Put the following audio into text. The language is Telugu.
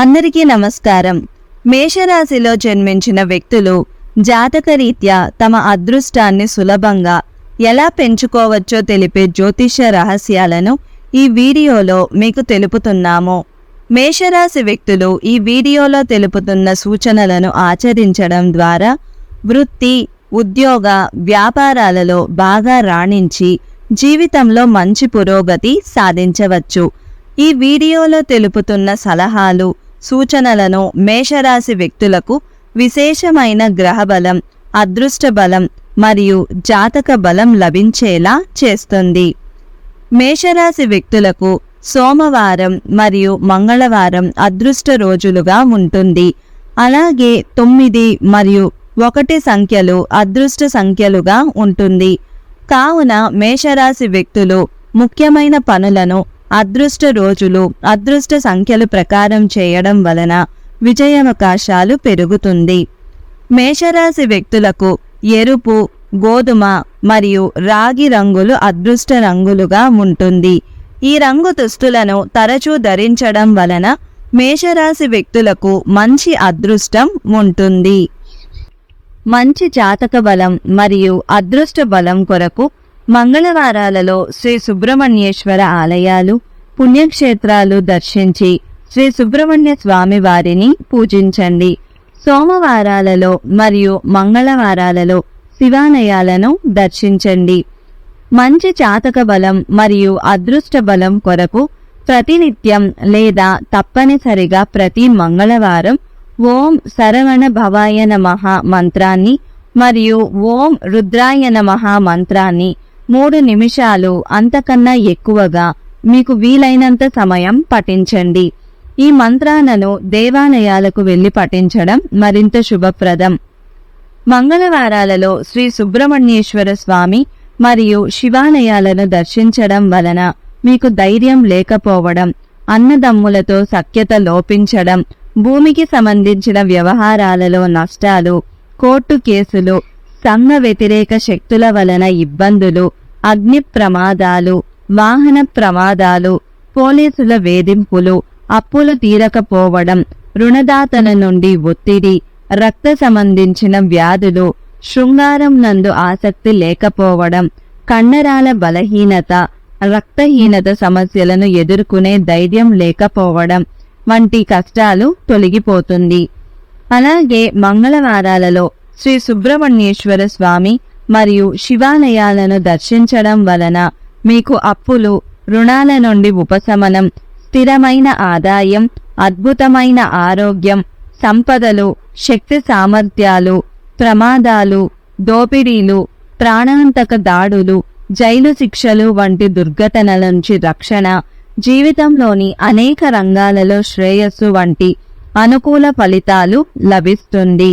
అందరికీ నమస్కారం. మేషరాశిలో జన్మించిన వ్యక్తులు జాతకరీత్యా తమ అదృష్టాన్ని సులభంగా ఎలా పెంచుకోవచ్చో తెలిపే జ్యోతిష రహస్యాలను ఈ వీడియోలో మీకు తెలుపుతున్నాము. మేషరాశి వ్యక్తులు ఈ వీడియోలో తెలుపుతున్న సూచనలను ఆచరించడం ద్వారా వృత్తి ఉద్యోగ వ్యాపారాలలో బాగా రాణించి జీవితంలో మంచి పురోగతి సాధించవచ్చు. ఈ వీడియోలో తెలుపుతున్న సలహాలు సూచనలను మేషరాశి వ్యక్తులకు విశేషమైన గ్రహబలం అదృష్ట బలం మరియు జాతక బలం లభించేలా చేస్తుంది. మేషరాశి వ్యక్తులకు సోమవారం మరియు మంగళవారం అదృష్ట రోజులుగా ఉంటుంది. అలాగే తొమ్మిది మరియు ఒకటి సంఖ్యలు అదృష్ట సంఖ్యలుగా ఉంటుంది. కావున మేషరాశి వ్యక్తులు ముఖ్యమైన పనులను అదృష్ట రోజులు అదృష్ట సంఖ్యలు ప్రకారం చేయడం వలన విజయావకాశాలు పెరుగుతుంది. మేషరాశి వ్యక్తులకు ఎరుపు గోధుమ మరియు రాగి రంగులు అదృష్ట రంగులుగా ఉంటుంది. ఈ రంగు దుస్తులను తరచూ ధరించడం వలన మేషరాశి వ్యక్తులకు మంచి అదృష్టం ఉంటుంది. మంచి జాతక బలం మరియు అదృష్ట బలం కొరకు మంగళవారాలలో శ్రీ సుబ్రహ్మణ్యేశ్వర ఆలయాలు పుణ్యక్షేత్రాలు దర్శించి శ్రీ సుబ్రహ్మణ్య స్వామి వారిని పూజించండి. సోమవారాలలో మరియు మంగళవారాలలో శివాలయాలను దర్శించండి. మంచి చాతక బలం మరియు అదృష్ట బలం కొరకు ప్రతినిత్యం లేదా తప్పనిసరిగా ప్రతి మంగళవారం ఓం శరవణ భవాయ నమ మంత్రాన్ని మరియు ఓం రుద్రాయ నమ మంత్రాన్ని మూడు నిమిషాలు అంతకన్నా ఎక్కువగా మీకు వీలైనంత సమయం పఠించండి. ఈ మంత్రాలను దేవాలయాలకు వెళ్ళి పఠించడం మరింత శుభప్రదం. మంగళవారాలలో శ్రీ సుబ్రహ్మణ్యేశ్వర స్వామి మరియు శివాలయాలను దర్శించడం వలన మీకు ధైర్యం లేకపోవడం అన్నదమ్ములతో సఖ్యత లోపించడం భూమికి సంబంధించిన వ్యవహారాలలో నష్టాలు కోర్టు కేసులు సంఘ వ్యతిరేక శక్తుల వలన ఇబ్బందులు అగ్ని ప్రమాదాలు వాహన ప్రమాదాలు పోలీసుల వేధింపులు అప్పులు తీరకపోవడం రుణదాతల నుండి ఒత్తిడి రక్త సంబంధించిన వ్యాధులు శృంగారం నందు ఆసక్తి లేకపోవడం కండరాల బలహీనత రక్తహీనత సమస్యలను ఎదుర్కొనే ధైర్యం లేకపోవడం వంటి కష్టాలు తొలగిపోతుంది. అలాగే మంగళవారాలలో శ్రీ సుబ్రహ్మణ్యేశ్వర స్వామి మరియు శివాలయాలను దర్శించడం వలన మీకు అప్పులు రుణాల నుండి ఉపశమనం స్థిరమైన ఆదాయం అద్భుతమైన ఆరోగ్యం సంపదలు శక్తి సామర్థ్యాలు ప్రమాదాలు దోపిడీలు ప్రాణాంతక దాడులు జైలు శిక్షలు వంటి దుర్ఘటనల నుంచి రక్షణ జీవితంలోని అనేక రంగాలలో శ్రేయస్సు వంటి అనుకూల ఫలితాలు లభిస్తుంది.